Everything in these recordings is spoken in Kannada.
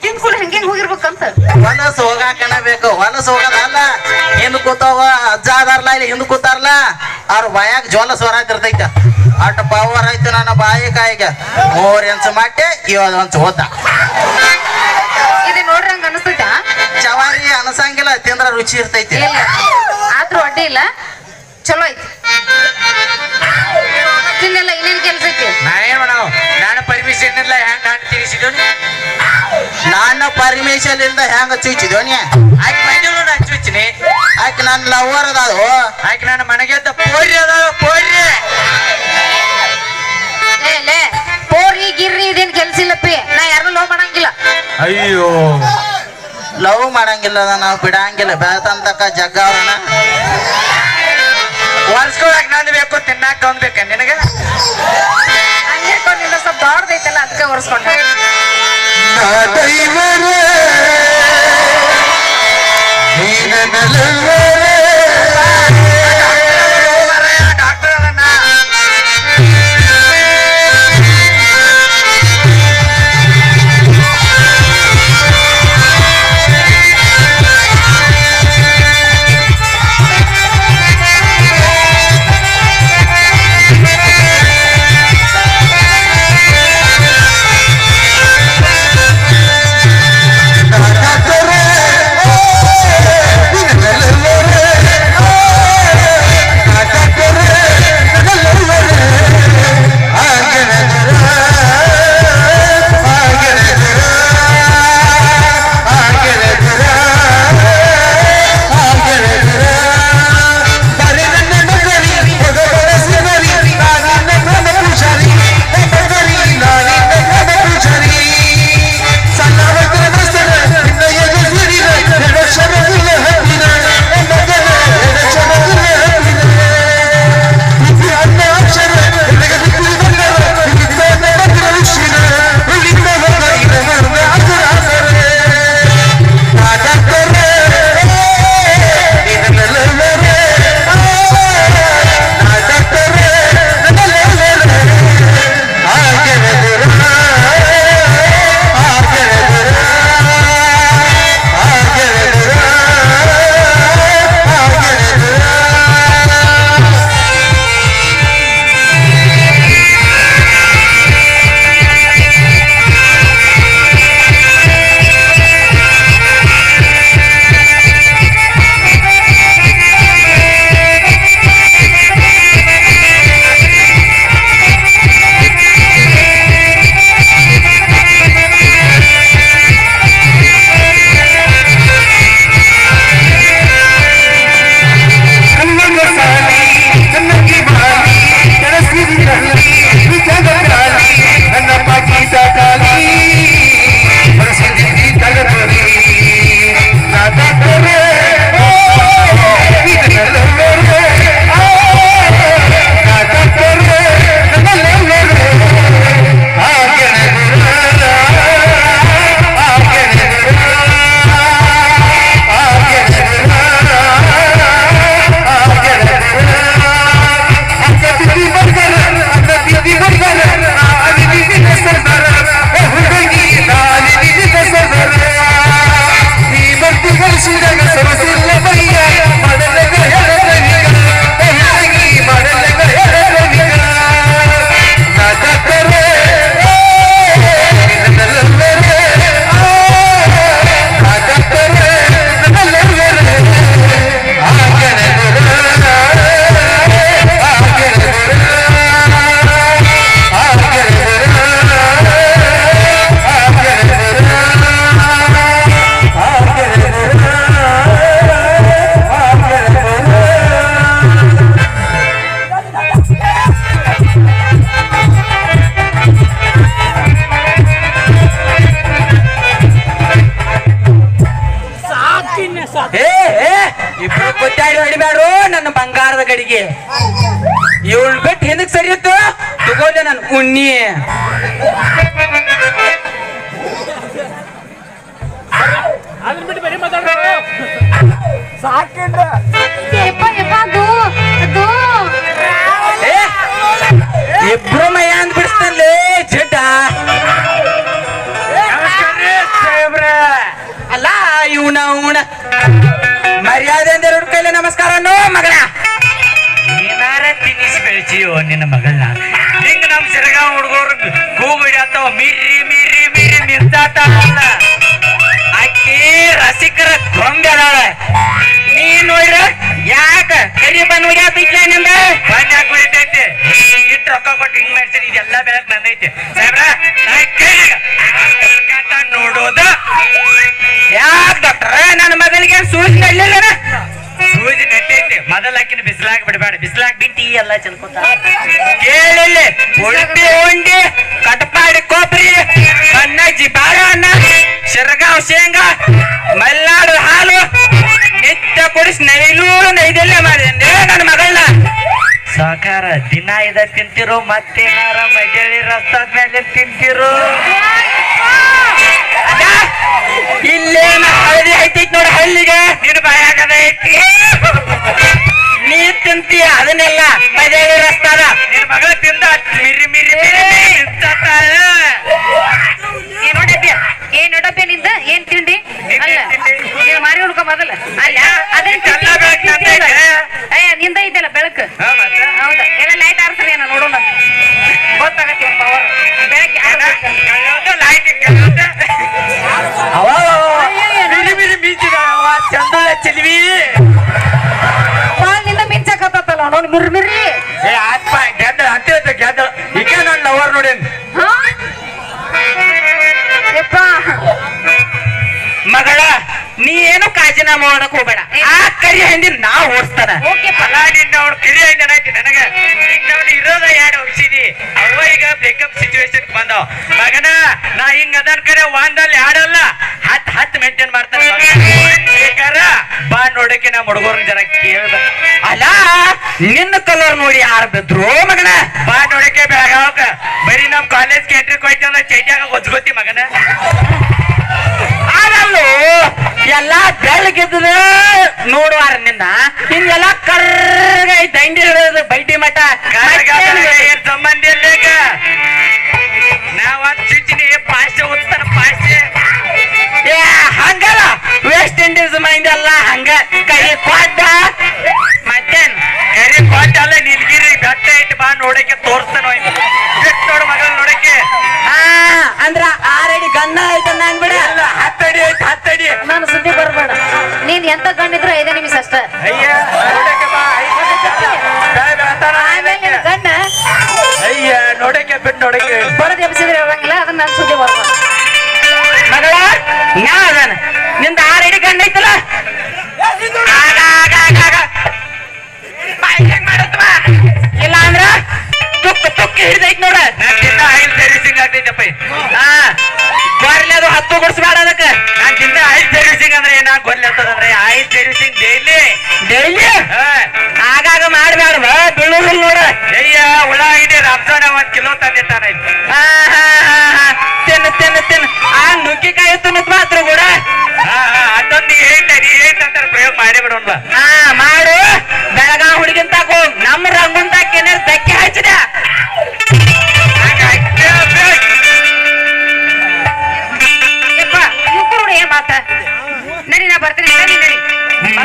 ತಿಂದ್ಕೂಡ ಹಂಗೆ ಹೋಗಿರ್ಬೇಕಂತ. ಹೊಲಸ್ ಹೋಗಾಕನ ಬೇಕು. ಹೊಲಸ್ ಹೋಗೋದಲ್ಲ ಹಿಂದ್ ಕೂತಾವ ಅಜ್ಜ ಅದಾರಲ್ಲ ಇಲ್ಲಿ ಹಿಂದ್ ಕೂತಾರಲ್ಲ ಅವ್ರ ಬಾಯಾಗ ಜೋಲ ಸ್ವರಾತಿರ್ತೈತ ಅಟ್ ಪವರ್ ಐತೆ ನನ್ನ ಬಾಯಿ ಕಾಯಿಗೆ. ಮೂರ್ ಇಂಚ್ ಮಟ್ಟೆ ಇವತ್ತು ಒಂಚ್ ಹೋದ ಇದು ನೋಡ್ರಿ ಹಂಗ ಅನಸ್ತೈತಾ? ಚವಾರಿ ಅನಸಂಗಿಲ್ಲ ತಿಂದ್ರ ರುಚಿ ಇರ್ತೈತಿ. ಇಲ್ಲ. ಆದ್ರೂ ಅಡ್ಡಿ ಇಲ್ಲ. ಚಲೋ ಐತಿ. ತಿನ್ನೆಲ್ಲ ಇನ್ನೇನ್ ಕೆಲ್ಸ ಐತಿ? ನಾ ಏನ್ ಮಾಡವ್? ನಾನು ಹೆಂಗ ಹಣ್ಣು ತಿನ್ಸಿದೋನಿ ನಾನು ಪರ್ಮಿಷನ್ ಇಲ್ದ ಹೆಂಗ ಚುಚ್ಚಿದೋನಿ ಆಯ್ಕೆ ಮೈದೂರು ನಾನು ಚುಚ್ಚಿನಿ. ಆಕೆ ನನ್ನ ಲವರ್ ಅದಾವು ಆಯ್ಕೆ ನನ್ನ ಮನೆಗೆದ್ದ ಪೋರಿ ಅದಾವ ಪೋರಿ ಪೋರಿ ಗಿರ್ರಿ ಇದೇನ್ ಕೆಲ್ಸ ಇಲ್ಲಪ್ಪಿ. ನಾ ಯಾರು ಲವ್ ಮಾಡಂಗಿಲ್ಲ. ಅಯ್ಯೋ. ಲವ್ ಮಾಡಂಗಿಲ್ಲ ನಾವು ಬಿಡಂಗಿಲ್ಲ. ಬೆಳತಂತಕ ಜಗ್ಗ ಅವ್ರನ್ನ ಹೊಲ್ಸ್ಕೊಳಕ್ ನಂದು ಬೇಕು ತಿನ್ನಾಕ ಒಂದ್ ಬೇಕ ನಿನಗ? ಸ್ವಲ್ಪ ದೊಡ್ಡದೈತಲ್ಲ ಅದಕ್ಕೆ ಒರೆಸ್ಕೊಂಡ ಡಾಕ್ಟರ್ ಏ ಏ ಇಬ್ರು ಹೊಡಿಬ್ಯಾಡ್ರು ನನ್ನ ಬಂಗಾರದ ಗಡಿಗೆ. ಇವಳು ಬಿಟ್ಟು ಹಿಂದಕ್ ಸರಿಯುತ್ತು ತಗೊಂಡೆ ನನ್ನ ಉಣ್ಣಿ. ಯಪ್ಪ ಬೆಳೆಸಿಯೋ ನಿನ್ನ ಮಗಳನ್ನ. ಹಿಂಗ ನಮ್ ಸಿರಗಾವ್ ಹುಡುಗರು ಕೂಗುಡಿ ಅಥವಾ ಮೀರಿ ಮೀರಿ ಮೀರಿ ನಿಂತಾಟ ಅಕ್ಕಿ ರಸಿಕರ ಕೊಂಗದಾಳ ನೀ ನೋಡ್ರ ಯಾಕ ಕರಿ ಬನ್ ಬಿಟ್ಲ ನಿಂದ? ಬನ್ ಯಾಕೆ ಹೊಡಿತೈತಿ? ಇಟ್ಟು ರೊಕ್ಕ ಕೊಟ್ಟು ಹಿಂಗ್ ಮಾಡ್ತೀನಿ ಇದೆಲ್ಲ ಬೆಳಕ್ ನಂದೈತೆ ಸಾಹೇಬ್ರ ನೋಡೋದ. ಯಾಕ ಡಾಕ್ಟರ್, ನನ್ನ ಮಗಳಿಗೆ ಸೂಜಿ ನಡ್ಲಿಲ್ಲ ಸೂಜಿ ನೆಟ್ಟೈತಿ ಬಿಸಿಲಾಗಿ ಬಿಡಬೇಡ. ಬಿಸಿಲಾಗ ಬಿಟ್ಟಿ ಎಲ್ಲ ಚಲ್ಕೋತ ಕೇಳಿಲ್ಲಿ. ಉಳ್ಪಿ ಉಂಡಿ ಕಟಪಾಡಿ ಕೊಬ್ಬರಿ ಅಣ್ಣಜ್ಜಿ ಅನ್ನ ಶಿರಗಾವ್ ಶೇಂಗಾ ಮಲ್ನಾಡು ಹಾಲು ನಿತ್ಯ ಕುಡಿಸಿ ನೈಲು ನೈದೆಲ್ಲ ಮಾಡಿದೆ ನನ್ನ ಮಗಳನ್ನ. ಸಾಕಾರ ದಿನ ಇದ ತಿಂತಿರು ಮತ್ತೇನಾರ ಮಜಳಿ ರಸ್ತದ ಮೇಲೆ ತಿಂತಿರು. ಇಲ್ಲೇನ ಹಳದಿ ಐತಿ ನೋಡಿ ಹಳ್ಳಿಗೆ. ನಿನ್ ಬಾಯಾಗದ ಐತಿ. ತಿಂತೀಯ ಅದನ್ನೆಲ್ಲ ರಸ್ತಾದ ನಿನ್ ಮಗಳ ತಿಂದ ಮಿರಿ ಮಿರಿ. ಏನ್ ನೋಡಪ್ಪ ಏನ್ ನೋಡಪ್ಪ ನಿಂದ ಏನ್ ತಿಂಡಿ ಅಲ್ಲ ನೀನ್ ಮಾರಿ ಹುಡ್ಕೊ ಮೊದಲ ಅಲ್ಲ ಅದನ್ನ ಇದೆಲ್ಲ ಬೆಳಕ್ ನಂದೈತೆ. ಅಯ್ಯ ನಿಂದ ಐತಲ್ಲ ಬೆಳಕು? ಹೌದಾ ಎಲ್ಲ ಲೈಟ್ ಆರ್ಸ್ರಿ ಏನೋ ನೋಡೋಣ ಗೊತ್ತಾಗತ್ತೆ ಪವರ್ ಬೆಳಗ್ಗೆ. ಅವ ಚಂದಳ ಚೆಲ್ವಿ ನೋಡ್ ಮಿರ್ ಮಿರ್ರಿ ಏ ಆತ್ಮ ಗೆದ್ದ ಹತ್ತಿರ ಗೆದ್ದ ಈಗ ನನ್ನ ಲವರ್ ನೋಡಿ ಹಾ? ಯಪ್ಪ. ಮಗಳ ನೀ ಏನು ಕಾಜಿನ ಮಾಡಕ್ ಹೋಗ್ಬೇಡ. ಆ ಕರಿ ಹಂದಿ ನಾ ಓಡಿಸ್ತಾನ. ಓಕೆ ಅಲ್ಲ ನಿನ್ನ ಅವ್ಳು ಕಿಳಿ ಐತೆ ನನಗೆ. ಈಗ ನಾವು ಇರೋದ ಎರಡು ಹೋಗ್ಸಿದಿ ಅವ ಈಗ ಬ್ರೇಕಪ್ ಸಿಚುವೇಶನ್ ಬಂದವ. ಮಗನ ನಾ ಹಿಂಗ ಅದನ್ ಕಡೆ ವಾಂದಲ್ಲಿ ಆಡಲ್ಲ ಹತ್ ಹತ್ ಮೇಂಟೈನ್ ಮಾಡ್ತಾನೆ ಮಗ. ಬೇಕಾರ? ಬಾ ನೋಡಕ್ಕೆ ನಮ್ಮ ಹುಡುಗರನ್ನ ಜನ ಕೇಳ್ದ. ಅಲ್ಲ ನಿನ್ನ ಕಲರ್ ನೋಡಿ ಯಾರು ಬಿದ್ರು ಮಗನ? ಬಾ ನೋಡಕ್ಕೆ ಬೆಳಗಾವಕ. ಬರೀ ನಮ್ ಕಾಲೇಜ್ ಕೇಂದ್ರ ಹೋಯ್ತು ಅಂದ್ರೆ ಒಜ್ಗೋತಿ ಮಗನ. ಆಗಲ್ಲೋ ಎಲ್ಲಾ ಬೆಳಗಿದ್ರ ನೋಡುವಾರ ನಿನ್ನ. ಹಿಂಗೆಲ್ಲ ಕರ್ಗ ದಂಡಿ ಹಿಡಿದು ಬೈಟಿ ಮಠ. ಕರ್ಗಾದ್ರೆ ಆರಡಿ ಆಯ್ತು ಐತೆ ನಂಗ್ ಬಿಡ ಹತ್ತಡಿ ಐತೆ ಹತ್ತಡಿ. ನಾನು ಸುದ್ದಿ ಬರ್ಬೇಡ. ನೀನ್ ಎಂತ ಗಂಡಿದ್ರು ಐದೇ ನಿಮಿಷ ಅಷ್ಟ. ಅಯ್ಯ ನೋಡಕ್ಕೆ ಬಾ ಐದ್ ನಿಮಿಷ. ಅಲ್ಲ. ಬೇಡ, ಬೇಡ, ಆಮೇಲೆ ನಿನ್ ಗಂಡ. ಅಯ್ಯ ನೋಡಕ್ಕೆ ಬಿಟ್ ನೋಡಕ್ಕೆ. ಬಡದ್ ಎಬ್ಸಿದ್ರೆ ಹೇಳಂಗಿಲ್ಲ ಅದನ್ನ ನನ್ ಸುದ್ದಿ ಬರ್ಬೇಡ ಮಗಳ ನಾ ಅದಾನ. ನಿಂದ ಆರ್ ಅಡಿ ಗಂಡ ಐತಲ್ಲ? ಆಗ, ಆಗ, ಆಗ, ಆಗ. ಬಾಯ್ ಹೆಂಗ್ ಮಾಡತ್ವ? ಇಲ್ಲ ಅಂದ್ರ ತುಕ್ಕ ತುಕ್ಕ ಹಿಡಿದೈತ್ ನೋಡ. ಸಿಂಗ್ ದಿನ ಸರ್ವಿಸಿಂಗ್ ಆಗ್ತೈತಪ್ಪ. ಹಾ ಆಗಾಗ ಮಾಡ್ಬೇಡ ಬೀಳುದಿಲ್ಲ ನೋಡ. ಅಯ್ಯ ಉಳ್ಳಾಗಡ್ಡಿ ರಂಜಾನ ಒಂದ್ ಕಿಲೋ ಹಾ ಹಾ ತಿನ್ನು ತಿನ್ನು ತಿನ್ನು. ಆ ನುಗ್ಗಿಕಾಯಿ ತಿನ್ನತ್ ಮಾತ್ರ ಕೂಡ. ಹಾ ನೀ ಅದೊಂದು ಏನ್ ನೀ ಹೇಳ್ತಂತ ಪ್ರಯೋಗ ಮಾಡಿ ಬಿಡೋಣ ಹಾ ಮಾಡು. ಬೆಳಗಾವ್ ಹುಡುಗಿಂತ ನಮ್ಮ ರಂಗುನ್ ತಾಕ ಏನಾರು ಧಕ್ಕೆ ಹಚ್ಚಿದ.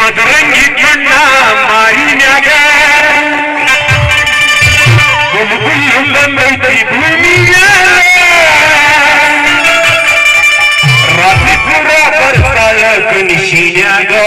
मदरंगी चुन्ना मारी न्यागा गुलगुल बंदई भूमिया राती पुरा बरसाळ कनिशी न्यागा